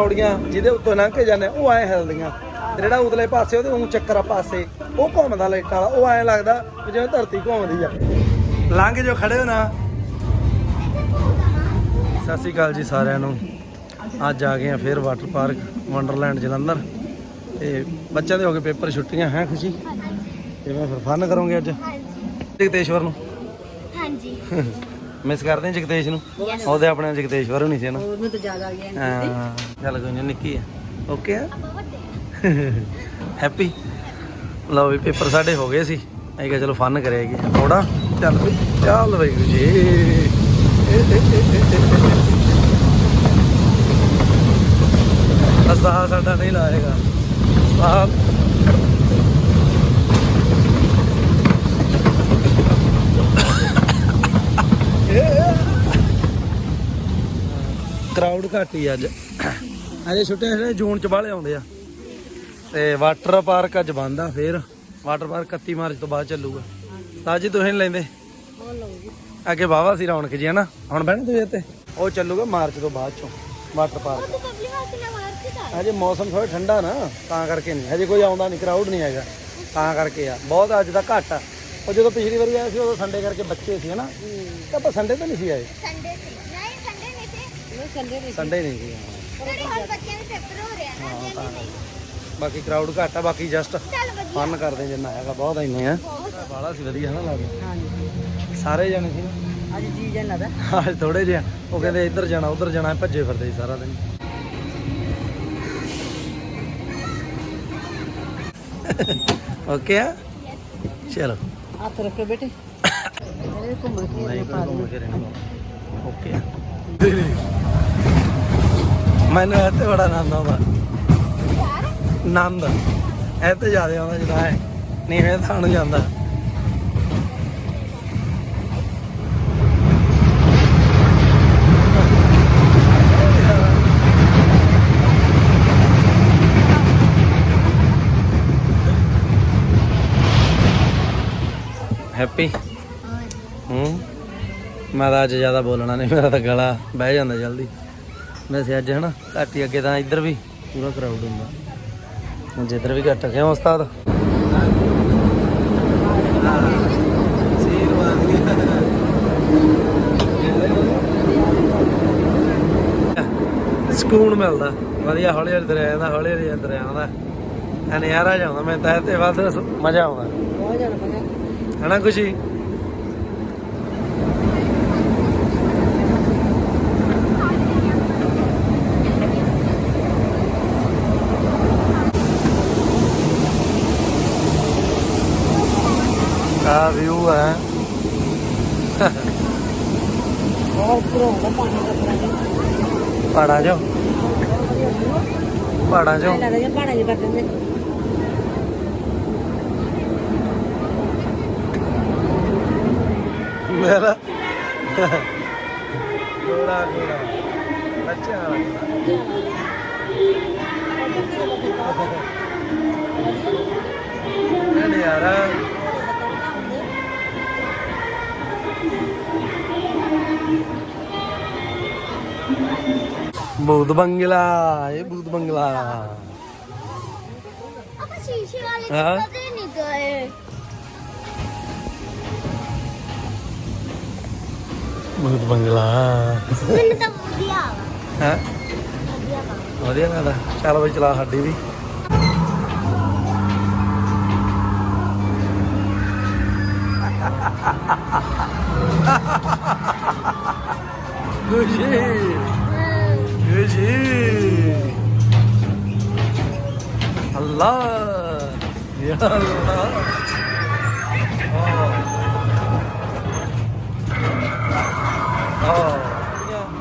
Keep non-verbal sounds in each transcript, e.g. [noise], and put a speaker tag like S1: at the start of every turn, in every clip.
S1: ਪੌੜੀਆਂ ਜਿਹਦੇ ਉੱਤੋਂ ਲੰਘ ਕੇ ਜਾਂਦੇ ਉਹ ਐ ਹਿਲਦੀਆਂ। ਤੇ ਜਿਹੜਾ ਉਤਲੇ ਪਾਸੇ ਉਹਦੇ ਉਹ ਚੱਕਰ ਆ ਪਾਸੇ ਉਹ ਘੁੰਮਦਾ ਲਾਈਟ ਵਾਲਾ ਉਹ ਐ ਲੱਗਦਾ ਜਿਵੇਂ ਧਰਤੀ ਘੁੰਮਦੀ ਆ। ਲੰਘ ਜੋ ਖੜੇ ਹੋ ਨਾ। ਸਤਿ ਸ਼੍ਰੀ ਅਕਾਲ ਜੀ ਸਾਰਿਆਂ ਨੂੰ। ਅੱਜ ਆ ਗਏ ਆ ਫਿਰ ਵਾਟਰ ਪਾਰਕ ਵੰਡਰਲੈਂਡ ਜਲੰਧਰ। ਤੇ ਬੱਚਿਆਂ ਦੇ ਹੋ ਗਏ ਪੇਪਰ ਛੁੱਟੀਆਂ ਹੈ ਖੁਸ਼ੀ? ਕਿਵੇਂ ਫਿਰ ਫਨ ਕਰੋਗੇ ਅੱਜ। ਜਗਤੇਸ਼ਵਰ ਨੂੰ।
S2: ਹਾਂਜੀ। [laughs]
S1: ਮਿਸ ਕਰਦੇ ਆ ਜਗਤੇਸ਼ ਨੂੰ? ਉਹਦੇ ਆਪਣੇ ਜਗਤੇਸ਼ਵਰ ਨਹੀਂ ਸੀ ਨਾ?
S3: ਉਹਨੂੰ ਤਾਂ ਜ਼ਿਆਦਾ ਆ ਗਿਆ
S1: ਹਾਂ ਚੱਲ ਕੋਈ ਨਹੀਂ ਨਿੱਕੀ ਆ। ਓਕੇ ਆ? ਹੈਪੀ ਲਓ ਵੀ ਪੇਪਰ ਸਾਡੇ ਹੋ ਗਏ ਸੀ। ਅਸੀਂ ਕਿਹਾ ਚਲੋ ਫਨ ਕਰੇਗੀ। ਥੋੜਾ ਚੱਲ ਵੀ ਚੱਲ ਬਈ ਜੀ ਅਸਤਾ ਸਾਡਾ ਨਹੀਂ ਲਾਏਗਾ। ਸਾਹਿਬ ਕਰਾਊਡ ਘੱਟ ਹੀ ਅੱਜ। ਅਜੇ ਛੁੱਟੀਆਂ ਜਿਹੜੇ ਜੂਨ ਚ ਬਾਹਲੇ ਆਉਂਦੇ ਆ। ਤੇ ਵਾਟਰ ਪਾਰਕ ਅੱਜ ਬੰਦ ਆ ਫੇਰ। ਵਾਟਰ ਪਾਰਕ 31 ਮਾਰਚ ਤੋਂ ਬਾਅਦ ਚੱਲੂਗਾ। ਤਾਂ ਤੁਸੀਂ ਲੈਂਦੇ? ਅੱਗੇ ਵਾਹਵਾ ਸੀ ਰੌਣਕ ਜੀ, ਹਨਾ? ਹੁਣ ਬਹਿਣਾ ਤੁਸੀਂ ਇੱਥੇ? ਉਹ ਚੱਲੂਗਾ ਮਾਰਚ ਤੋਂ ਬਾਅਦ ਚੋਂ ਵਾਟਰ ਪਾਰਕ ਅਜੇ ਮੌਸਮ ਥੋੜਾ ਠੰਡਾ ਨਾ, ਤਾਂ ਕਰਕੇ ਨਹੀਂ ਹਜੇ ਕੋਈ ਆਉਂਦਾ ਨਹੀਂ ਕਰਾਊਡ ਨਹੀਂ ਹੈਗਾ। ਤਾਂ ਕਰਕੇ ਆ। ਬਹੁਤ ਅੱਜ ਦਾ ਘੱਟ ਆ। ਉਹ ਜਦੋਂ ਪਿਛਲੀ ਵਾਰੀ ਆਏ ਸੀ, ਉਦੋਂ ਸੰਡੇ ਕਰਕੇ ਬੱਚੇ ਸੀ, ਹਨਾ? ਆਪਾਂ ਸੰਡੇ ਤੇ ਨਹੀਂ ਸੀ ਆਏ।
S2: ਸੰਡੇ ਸੀ ਸੰਡੇ ਨਹੀਂ
S3: ਸੰਡੇ ਨਹੀਂ
S1: ਸੀ ਹਾਂ।
S2: ਜਿਹੜੇ ਹੁਣ ਬੱਚਿਆਂ ਦੇ ਪੇਪਰ ਹੋ ਰਹੇ ਆ ਨਾ
S1: ਹਾਂ ਤਾਂ ਬਾਕੀ ਕਰਾਊਡ ਘੱਟ ਆ ਬਾਕੀ ਜਸਟ
S2: ਚੱਲ ਵਧੀਆ।
S1: ਫਨ ਕਰਦੇ ਜਿੰਨਾ ਹੈਗਾ ਬਹੁਤ ਇੰਨੇ ਆ। ਬਾਲਾ ਸੀ ਵਧੀਆ ਲੱਗਦਾ।
S3: ਹਾਂਜੀ।
S1: ਸਾਰੇ ਜਾਣੇ ਸੀ ਨਾ?
S3: ਅੱਜ ਜੀ ਜਨ ਦਾ
S1: ਅੱਜ ਥੋੜੇ ਜਿਹਾ ਉਹ ਕਹਿੰਦੇ ਇੱਧਰ ਜਾਣਾ ਉੱਧਰ ਜਾਣਾ ਭੱਜੇ ਫਿਰਦੇ ਸੀ ਸਾਰਾ ਦਿਨ। ਓਕੇ ਆ? ਚਲੋ।
S3: ਹੱਥ ਰੱਖੋ ਬੇਟੇ। ਇਹ ਘੁੰਮ ਕੇ
S1: ਨਹੀਂ ਕੋਈ ਘੁੰਮ ਕੇ ਰਹਿਣਾ। ਓਕੇ ਮੈਨੂੰ ਇੱਥੇ ਬੜਾ ਆਨੰਦ ਆਉਂਦਾ। ਆਨੰਦ? ਇੱਥੇ ਜ਼ਿਆਦਾ ਆਉਂਦਾ ਜਿਹੜਾ ਹੈ ਨਹੀਂ ਮੈਂ ਤਾਂ ਨੂੰ ਜਾਂਦਾ। ਹੈਪੀ? ਹੂੰ? ਮੈਂ ਤਾਂ ਅੱਜ ਜ਼ਿਆਦਾ ਬੋਲਣਾ ਨਹੀਂ ਮੇਰਾ ਤਾਂ ਗਲਾ ਬਹਿ ਜਾਂਦਾ ਜਲਦੀ। ਵੈਸੇ ਅੱਜ ਹਨਾ ਘੱਟ ਹੀ ਅੱਗੇ ਤਾਂ ਇੱਧਰ ਵੀ ਪੂਰਾ ਕਰਾਊਡ ਹੁੰਦਾ। ਹੁਣ ਜਿੱਧਰ ਵੀ ਘੱਟ ਕਿਉਂ ਉਸਤਾਦ। ਸਕੂਨ ਮਿਲਦਾ ਵਧੀਆ ਹੌਲੀ ਹੌਲੀ ਦਰਿਆ ਦਾ ਹੌਲੀ ਹੌਲੀ ਦਰਿਆ ਆਉਂਦਾ ਐ ਨਜ਼ਾਰਾ ਜਾਉਂਦਾ ਮੈਂ ਤਾਂ ਤੇ ਵੱਧ ਮਜ਼ਾ ਆਉਂਦਾ।
S3: ਬਹੁਤ ਜ਼ਿਆਦਾ ਮਜ਼ਾ
S1: ਹਨਾ ਖੁਸ਼ੀ ਆ ਵਿਊ ਹੈ
S3: ਬਹੁਤ ਉੱਪਰ ਹੁੰਦਾ ਪਾਣੀ ਦਾ ਪਾਣੀ
S1: ਪਹਾੜਾਂ ਚੋਂ? ਪਹਾੜਾਂ ਚੋਂ?
S3: ਲੱਗਦਾ ਜਿਵੇਂ ਪਹਾੜਾਂ 'ਚ ਕਰ ਦਿੰਦੇ
S1: ਮੇਰਾ ਭੂਤ ਬੰਗਲਾ ਇਹ ਭੂਤ ਬੰਗਲਾ
S2: ਆਪਾਂ ਸ਼ੀਸ਼ੇ ਵਾਲੇ
S1: ਹਾਂ।
S2: ਚ ਕਦੇ ਨਹੀਂ ਗਏ
S1: ਭੂਤ ਬੰਗਲਾ
S2: ਮੈਨੂੰ ਤਾਂ ਵਧੀਆ ਵਾ
S1: ਹੈ
S2: ਵਧੀਆ ਵਾ
S1: ਵਧੀਆ ਲੱਗਦਾ ਚੱਲ ਬਈ ਚਲਾ ਸਾਡੀ ਵੀ ਖੁਸ਼ੀ ਖੁਸ਼ੀ ਅੱਲਾ। ਯਾ ਅੱਲਾ।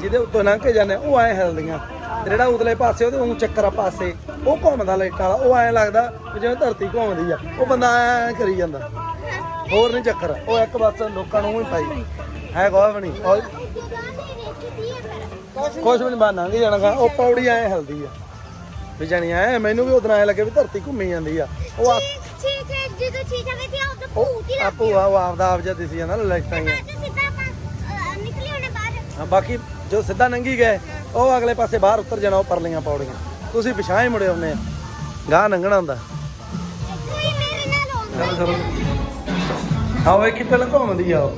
S1: ਜਿਹਦੇ ਉੱਤੋਂ ਲੰਘ ਕੇ ਜਾਂਦੇ ਉਹ ਐ ਹਿਲਦੀਆਂ। ਜਿਹੜਾ ਉਤਲੇ ਪਾਸੇ, ਉਹਦੇ ਉਹ ਚੱਕਰ ਆ ਪਾਸੇ। ਉਹ ਘੁੰਮਦਾ ਲਾਈਟ ਵਾਲਾ, ਉਹ ਐ ਲੱਗਦਾ ਜਿਵੇਂ ਧਰਤੀ ਘੁੰਮਦੀ ਆ। ਉਹ ਬੰਦਾ ਐ ਕਰੀ ਜਾਂਦਾ। ਹੋਰ ਨਹੀਂ ਚੱਕਰ। ਉਹ ਇੱਕ ਬਸ ਲੋਕਾਂ ਨੂੰ ਹੀ ਪਾਈ। ਹੈ ਕੋਈ ਕੁਛ ਵੀ ਨਹੀਂ ਬਾਨਾ ਨਹੀਂ ਜਾਣਾ ਉਹ ਪੌੜੀ ਐ ਹਿਲਦੀ ਆ। ਵੀ ਜਾਣੀ ਐ ਮੈਨੂੰ ਵੀ ਉਦੋਂ ਐ ਲੱਗੇ ਵੀ ਧਰਤੀ ਘੁੰਮੀ ਜਾਂਦੀ ਆ। ਉਹ ਆ-
S2: ਛੇ ਛੇ ਜਦੋਂ ਛੀਟਾ ਵੇਖਿਆ ਉਦੋਂ
S1: ਉਹ
S2: ਭੂਤ ਹੀ
S1: ਆਪੂ ਆ ਉਹ ਆਪਦਾ ਆਪ ਜਿਹਾ ਦਿਸੀ ਜਾਂਦਾ ਲਾਈਟਾਂ ਹੀ
S2: ਲੱਗਾ ਸਿੱਧਾ ਆਪਾਂ ਅਹ, ਨਿਕਲੇ ਉਹਨੇ ਬਾਹਰ।
S1: ਹਾਂ ਬਾਕੀ ਜੋ ਸਿੱਧਾ ਨੰਗੀ ਗਏ ਉਹ ਅਗਲੇ ਪਾਸੇ ਬਾਹਰ ਉੱਤਰ ਜਾਣਾ ਉਹ ਪਰਲੀਆਂ ਪੌੜੀਆਂ। ਤੁਸੀਂ ਪਿਛਾਂ ਹੀ ਮੁੜੇ ਆਉਂਦੇ ਆ। ਗਾਂ ਲੰਘਣਾ ਹੁੰਦਾ।
S2: ਕੋਈ ਮੇਰੇ ਨਾਲ ਆਉਂਦਾ
S1: ਚੱਲ ਚਲੋ ਆਓ ਇੱਕ ਪਹਿਲਾਂ ਘੁੰਮਦੀ ਆ ਉਹ।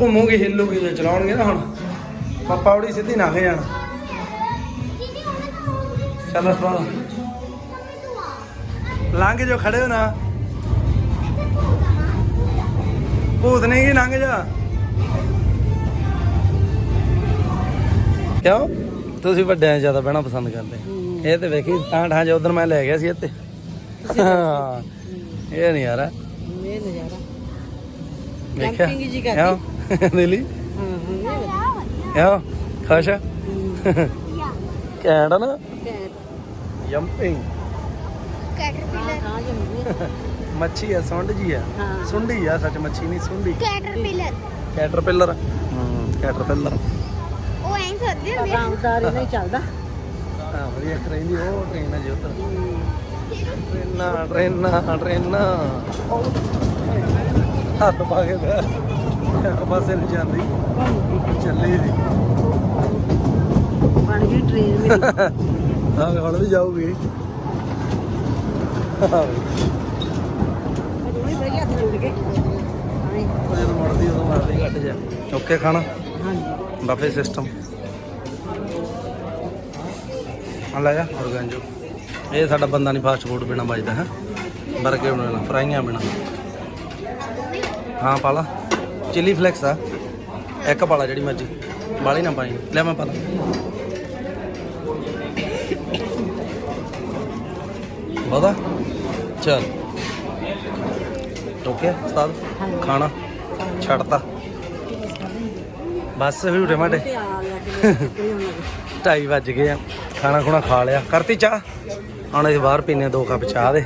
S1: ਘੁੰਮੂਗੀ ਹਿੱਲੂਗੀ ਤੇ ਚਲਾਉਣਗੇ ਨਾ ਹੁਣ। ਪਾ ਪੌੜੀ ਸਿੱਧੀ ਜਾਣਾ
S2: ਉਹਨੇ ਤਾਂ ਆਉਂਦੀ
S1: ਚੱਲ ਸਵਾਲ ਲੰਘ ਜੋ ਖੜੇ ਹੋ ਨਾ। ਭੂਤ ਨਹੀਂ ਗੀ ਲੰਘ ਜਾ। ਕਿਉਂ? ਤੁਸੀਂ ਵੱਡਿਆਂ ਜ਼ਿਆਦਾ ਬਹਿਣਾ ਪਸੰਦ ਕਰਦੇ। ਇਹ ਤੇ ਵੇਖੀ ਤਾਂ ਠਾਂ ਉਧਰ ਮੈਂ ਲੈ ਗਿਆ ਸੀ ਇੱਥੇ। ਹਾਂ ਇਹ ਨਹੀਂ ਯਾਰ
S3: ਇਹ ਨਜ਼ਾਰਾ।
S1: ਵੇਖਿਆ?
S3: Camping ਜੀ ਕਰਦੀ।
S1: ਦਿੱਲੀ?
S3: ਹਾਂ ਹਾਂ
S1: ਕਿਉਂ ਖੁਸ਼ ਆ?
S2: ਯਾ
S1: ਘੈਂਟ [laughs] ਆ ਨਾ?
S3: Cat
S1: jumping
S2: caterpillar.
S3: ਹਾਂ ਜੰਮਦੀ [laughs]
S1: ਮੱਛੀ ਆ ਸੁੰਡ ਜੀ ਆ?
S3: ਹਾਂ।
S1: ਸੁੰਡੀ ਆ ਸੱਚ ਮੱਛੀ ਨਹੀਂ ਸੁੰਡੀ।
S2: ਕੈਟਰਪਿਲਰ।
S1: ਕੈਟਰਪਿਲਰ। ਹੂੰ ਕੈਟਰਪਿਲਰ।
S2: ਉਹ ਐਂ ਕਰਦੇ ਹੁੰਦੇ ਆ।
S3: ਆਰਾਮਦਾਰੀ ਨਹੀਂ ਚੱਲਦਾ।
S1: ਹਾਂ ਵਧੀਆ ਰਹਿੰਦੀ ਉਹ ਟ੍ਰੇਨ ਆ ਜੀ ਉੱਧਰ। ਟ੍ਰੇਨਾਂ ਟ੍ਰੇਨਾਂ ਟ੍ਰੇਨਾਂ। ਹੱਥ ਪਾ ਕੇ ਬਹਿ। ਇੱਕ ਪਾਸੇ ਨੂੰ ਜਾਂਦੀ। ਚੱਲੀ ਦੀ
S3: ਬਣ ਗਈ ਟ੍ਰੇਨ ਮੇਰੀ। [laughs]
S1: ਹਾਂ ਹੁਣ ਵੀ ਜਾਊਗੀ। ਓਕੇ ਖਾਣਾ?
S3: ਹਾਂਜੀ।
S1: ਬਫੇ ਸਿਸਟਮ ਆ ਲੈ ਜਾ ਔਰਗੰਜੋ। ਇਹ ਸਾਡਾ ਬੰਦਾ ਨਹੀਂ ਫਾਸਟ ਫੂਡ ਬਿਨਾ ਵੱਜਦਾ ਹੈ। ਬਰਗਰ ਬਣਾਉਣਾ ਫਰਾਈਆਂ ਬਿਨਾ। ਹਾਂ ਪਾਲਾ ਚਿੱਲੀ ਫਲੈਕਸ ਆ। ਇੱਕ ਪਾਲਾ ਜਿਹੜੀ ਮਰਜ਼ੀ। ਬਾਲੀ ਨਾ ਪਾਈ। ਲੈ ਮੈਂ ਪਾਲਾ। ਬਹੁਤਾ ਚਲ। ਓਕੇ ਉਸਤਾਦ? ਖਾਣਾ? ਛੱਡਤਾ। ਬਸ ਵੀ ਉਰੇ ਮਾਡੇ
S3: ਤੇ ਆ ਲਿਆ ਕਿ ਕੋਈ ਹੁਣ
S1: ਢਾਈ ਵੱਜ ਗਏ ਆ। ਖਾਣਾ ਖੁਣਾ ਖਾ ਲਿਆ। ਕਰਤੀ ਚਾਹ? ਹੁਣ ਅਸੀਂ ਬਾਹਰ ਪੀਨੇ ਦੋ ਕੱਪ ਚਾਹ ਦੇ।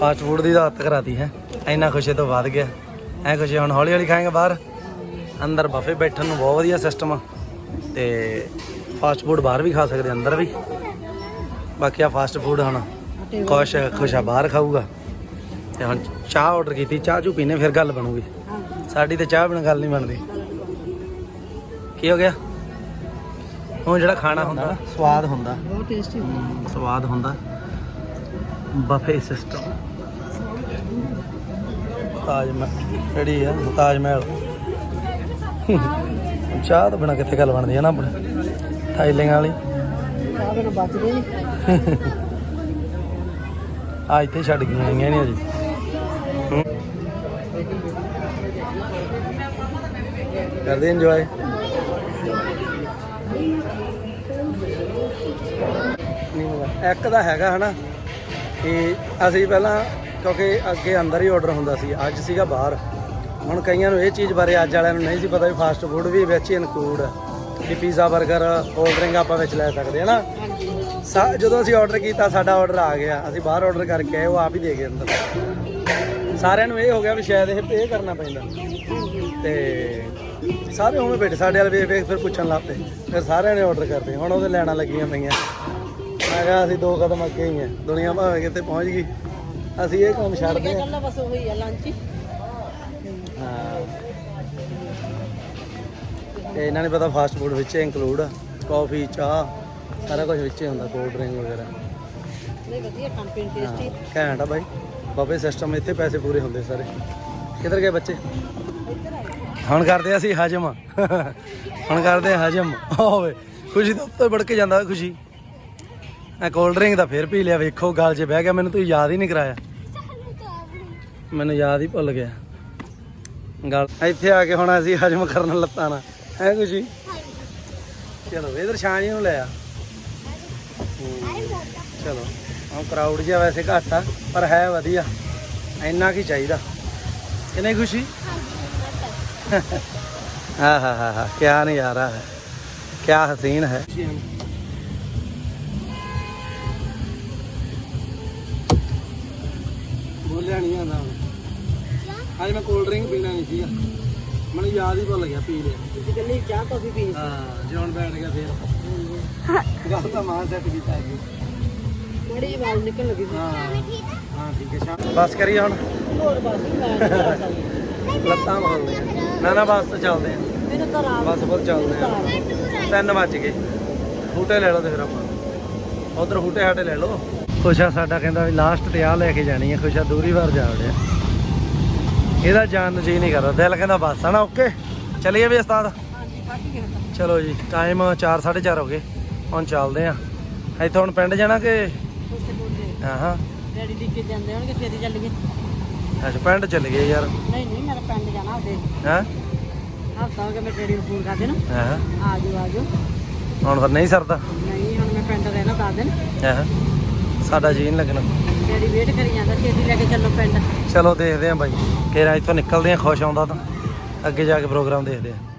S1: ਫਾਸਟ ਫੂਡ ਦੀ ਤਾਂ ਹੱਤ ਕਰਾਤੀ ਹੈ। ਇੰਨਾ ਖੁਸ਼ੀ ਤੋਂ ਵੱਧ ਗਿਆ। ਐ ਖੁਸ਼ੀ ਹੁਣ ਹੌਲੀ ਹੌਲੀ ਖਾਏਗਾ ਬਾਹਰ। ਅੰਦਰ ਬਫੇ ਬੈਠਣ ਨੂੰ ਬਹੁਤ ਵਧੀਆ ਸਿਸਟਮ ਆ। ਤੇ ਫਾਸਟ ਫੂਡ ਬਾਹਰ ਵੀ ਖਾ ਸਕਦੇ ਅੰਦਰ ਵੀ। ਬਾਕੀ ਆ ਫਾਸਟ ਫੂਡ ਹੁਣ ਖੁਸ਼ ਖੁਸ਼ਾ ਬਾਹਰ ਖਾਊਗਾ। ਤੇ ਹੁਣ ਚਾਹ ਆਰਡਰ ਕੀਤੀ ਚਾਹ ਚੂ ਪੀਨੇ ਫਿਰ ਗੱਲ ਬਣੂਗੀ। ਸਾਡੀ ਤੇ ਚਾਹ ਬਿਨਾਂ ਗੱਲ ਨਹੀਂ ਬਣਦੀ। ਕੀ ਹੋ ਗਿਆ? ਹੁਣ ਜਿਹੜਾ ਖਾਣਾ ਹੁੰਦਾ ਸਵਾਦ ਹੁੰਦਾ।
S3: ਬਹੁਤ ਟੇਸਟੀ
S1: ਸਵਾਦ ਹੁੰਦਾ। ਬਫੇ ਸਿਸਟਮ ਤਾਜ ਮਹਿਲ ਜਿਹੜੀ ਆ ਤਾਜ ਮਹਿਲ। ਚਾਹ ਤੋਂ ਬਿਨਾਂ ਕਿੱਥੇ ਗੱਲ ਬਣਦੀ ਹੈ ਨਾ ਆਪਣੇ। ਥਾਈਲਿੰਗ ਵਾਲੀ।
S3: ਚਾਹ ਬਿਨਾਂ ਬਚਦੇ ਨਹੀਂ
S1: ਆ ਇੱਥੇ ਛੱਡ ਗਈਆਂ ਆਈਆਂ ਅਜੇ ਹੂੰ। ਕਰਦੇ ਇੰਜੋਏ ਇੱਕ ਦਾ ਹੈਗਾ ਹਨਾ ਕਿ ਅਸੀਂ ਪਹਿਲਾਂ ਕਿਉਂਕਿ ਅੱਗੇ ਅੰਦਰ ਹੀ ਆਰਡਰ ਹੁੰਦਾ ਸੀ ਅੱਜ ਸੀਗਾ ਬਾਹਰ। ਹੁਣ ਕਈਆਂ ਨੂੰ ਇਹ ਚੀਜ਼ ਬਾਰੇ ਅੱਜ ਵਾਲਿਆਂ ਨੂੰ ਨਹੀਂ ਸੀ ਪਤਾ ਵੀ ਫਾਸਟ ਫੂਡ ਵੀ ਵਿੱਚ ਇਨਕਲੂਡ ਹੈ ਕਿ ਪੀਜ਼ਾ 버ਗਰ ਕੋਲਡ ਡਰਿੰਕ ਆਪਾਂ ਵਿੱਚ ਲੈ ਸਕਦੇ ਹਾਂ ਨਾ ਸਾ- ਜਦੋਂ ਅਸੀਂ ਆਰਡਰ ਕੀਤਾ ਸਾਡਾ ਆਰਡਰ ਆ ਗਿਆ। ਅਸੀਂ ਬਾਹਰ ਆਰਡਰ ਕਰਕੇ ਆਏ ਉਹ ਆਪ ਹੀ ਦੇ ਗਏ ਅੰਦਰ। ਸਾਰਿਆਂ ਨੂੰ ਇਹ ਹੋ ਗਿਆ ਵੀ ਸ਼ਾਇਦ ਇਹ ਪੇ ਕਰਨਾ ਪੈਂਦਾ। ਤੇ ਸਾਰੇ ਉਵੇਂ ਬੈਠੇ ਸਾਡੇ ਵਾਲੇ ਵੇਖ ਵੇਖ ਫਿਰ ਪੁੱਛਣ ਲੱਗ ਪਏ। ਫਿਰ ਸਾਰਿਆਂ ਨੇ ਆਰਡਰ ਕਰਤੇ। ਹੁਣ ਉਹਦੇ ਲੈਣਾ ਲੱਗੀਆਂ ਪਈਆਂ। ਮੈਂ ਕਿਹਾ ਅਸੀਂ ਦੋ ਕਦਮ ਅੱਗੇ ਹੀ ਆ। ਦੁਨੀਆ ਭਾਵੇਂ ਕਿਤੇ ਪਹੁੰਚ ਗਈ। ਅਸੀਂ ਇਹ ਕੰਮ ਛੱਡਦੇ ਆ
S3: ਕੱਲਾ ਬਸ ਉਹੀ ਆ ਲੰਚ ਹੀ।
S1: ਹਾਂ। ਤੇ ਇਹਨਾਂ ਨੇ ਪਤਾ ਫਾਸਟ ਫੂਡ ਵਿੱਚ ਇਨਕਲੂਡ ਆ ਕਾਫੀ ਚਾਹ ਸਾਰਾ ਕੁਝ ਵਿੱਚ ਹੀ ਹੁੰਦਾ ਕੋਲਡ ਡਰਿੰਕ ਵਗੈਰਾ।
S3: ਨਹੀਂ ਵਧੀਆ ਖਾਣ ਪੀਣ ਟੇਸਟੀ
S1: ਘੈਂਟ ਆ ਬਾਈ। ਬਾਬੇ ਸਿਸਟਮ ਇੱਥੇ ਪੈਸੇ ਪੂਰੇ ਹੁੰਦੇ ਸਾਰੇ। ਕਿੱਧਰ ਗਏ ਬੱਚੇ? ਹੁਣ ਕਰਦੇ ਅਸੀਂ ਹਜਮ। ਹੁਣ ਕਰਦੇ ਆ ਹਜਮ। ਹੋਵੇ ਖੁਸ਼ੀ ਤਾਂ ਉੱਤੇ ਵੜ ਕੇ ਜਾਂਦਾ ਖੁਸ਼ੀ। ਆ ਕੋਲਡ ਡਰਿੰਕ ਦਾ ਫੇਰ ਪੀ ਲਿਆ ਵੇਖੋ ਗੱਲ 'ਚ ਬਹਿ ਗਿਆ ਮੈਨੂੰ ਤੂੰ ਯਾਦ ਹੀ ਨਹੀਂ ਕਰਾਇਆ। ਮੈਨੂੰ ਯਾਦ ਹੀ ਭੁੱਲ ਗਿਆ। ਗੱਲ, ਇੱਥੇ ਆ ਕੇ ਹੁਣ ਅਸੀਂ ਹਜਮ ਕਰਨ ਲੱਤਾਂ ਨਾ ਹੈ ਖੁਸ਼ੀ? ਚਲੋ, ਇਧਰ ਸ਼ਾਂ ਨੂੰ ਲੈ ਆ। ਚਲੋ ਹਾਂ ਕਰਾਊਡ ਜਿਹਾ ਵੈਸੇ ਘੱਟ ਆ, ਪਰ ਹੈ ਵਧੀਆ। ਇੰਨਾ ਕੀ ਚਾਹੀਦਾ। ਕਿੰਨੇ ਖੁਸ਼ੀ? ਹਾਂ ਹਾਂ ਹਾਂ ਹਾਂ ਕੀ ਨਜ਼ਾਰਾ ਹੈ। ਕੀ ਹਸੀਨ ਹੈ। ਬੋਲਿਆ ਨਹੀਂ ਆਂਦਾ ਅੱਜ ਮੈਂ ਕੋਲਡ ਡਰਿੰਕ ਪੀਣਾ ਨਹੀਂ ਸੀਗਾ। ਮੈਨੂੰ ਯਾਦ ਹੀ ਭੁੱਲ ਗਿਆ ਪੀ ਲਿਆ।
S3: ਤੁਸੀਂ ਕੱਲੀ ਚਾਹ ਕਾਫੀ ਪੀਣੀ
S1: ਹਾਂ ਜਿਉਣ ਬੈਠ ਗਿਆ ਫੇਰ। ਗੱਲ ਤਾਂ ਮਾਂ ਸੈੱਟ ਕੀਤਾ
S3: ਬੜੀ ਜਿਹੀ ਆਵਾਜ਼ ਨਿਕਲ ਲੱਗੀ ਸੀ।
S1: ਹਾਂ ਹਾਂ ਠੀਕ ਹੈ ਸ਼ਾਮ। ਬਸ ਕਰੀਏ ਹੁਣ?
S3: ਹੋਰ ਬਸ ਮੈਂ ਨਹੀਂ ਕਰ ਸਕਦੀ
S1: ਲੱਤਾਂ ਬੋਲਦੇ ਨਾ ਨਾ ਬਸ ਚੱਲਦੇ ਆ
S3: ਮੈਨੂੰ ਤਾਂ ਰਾਤ
S1: ਬਸ ਫਿਰ ਚੱਲਦੇ ਆ 3 ਵੱਜ ਗਏ। ਹੂਟੇ ਲੈ ਲਓ ਤੇ ਫਿਰ ਆਪਾਂ। ਉਧਰ ਹੂਟੇ ਹਾਟੇ ਲੈ ਲਓ। ਖੁਸ਼ਾ ਸਾਡਾ ਕਹਿੰਦਾ ਵੀ ਲਾਸਟ ਤੇ ਆ ਲੈ ਕੇ ਜਾਣੀ ਹੈ। ਖੁਸ਼ਾ ਦੂਰੀ ਵਾਰ ਜਾ ਵੜਿਆ। ਇਹਦਾ ਜਾਣ ਨੂੰ ਜੀ ਨਹੀਂ ਕਰਦਾ। ਦਿਲ ਕਹਿੰਦਾ ਬਸ ਹਨਾ? ਓਕੇ ਚਲੀਏ ਵੀ ਉਸਤਾਦ? ਚਲੋ ਜੀ ਟਾਈਮ 4:30 ਹੋ ਗਏ। ਹੁਣ ਚੱਲਦੇ ਆ ਇੱਥੋਂ ਹੁਣ ਪਿੰਡ ਜਾਣਾ ਕਿ? ਹਾਂ ਹਾਂ
S3: ਡੈਡੀ ਦੀ ਕੇ ਜਾਂਦੇ ਹੋਣਗੇ ਛੇਤੀ ਚੱਲੀਏ।
S1: ਅੱਛਾ ਪਿੰਡ ਚੱਲ ਗਏ ਯਾਰ।
S3: ਨਹੀਂ ਨਹੀਂ ਮੇਰਾ ਪਿੰਡ ਜਾਣਾ ਉਹਦੇ
S1: ਹਾਂ?
S3: ਹਫਤਾ ਹੋ ਗਿਆ ਮੈਂ ਡੈਡੀ ਨੂੰ ਫੋਨ ਕਰ ਦੇਣਾ।
S1: ਹਾਂ
S3: ਆ ਜਾਓ ਆ ਜਾਓ
S1: ਹੁਣ ਫਿਰ ਨਹੀਂ ਸਰਦਾ?
S3: ਨਹੀਂ ਹੁਣ ਮੈਂ ਪਿੰਡ ਰਹਿਣਾ ਦੱਸ ਦਿਨ।
S1: ਹਾਂ ਸਾਡਾ ਜੀ ਨਹੀਂ ਲੱਗਣਾ।
S3: ਡੈਡੀ ਵੇਟ ਕਰੀ ਜਾਂਦਾ, ਛੇਤੀ ਲੈ ਕੇ ਚੱਲੋ ਪਿੰਡ।
S1: ਚਲੋ ਦੇਖਦੇ ਆਂ ਬਾਈ। ਕਿਹੜਾ ਇੱਥੋਂ ਨਿਕਲਦੇ ਆਂ, ਖੁਸ਼ ਆਉਂਦਾ ਤਾਂ। ਅੱਗੇ ਜਾ ਕੇ ਪ੍ਰੋਗਰਾਮ ਦੇਖਦੇ ਆਂ।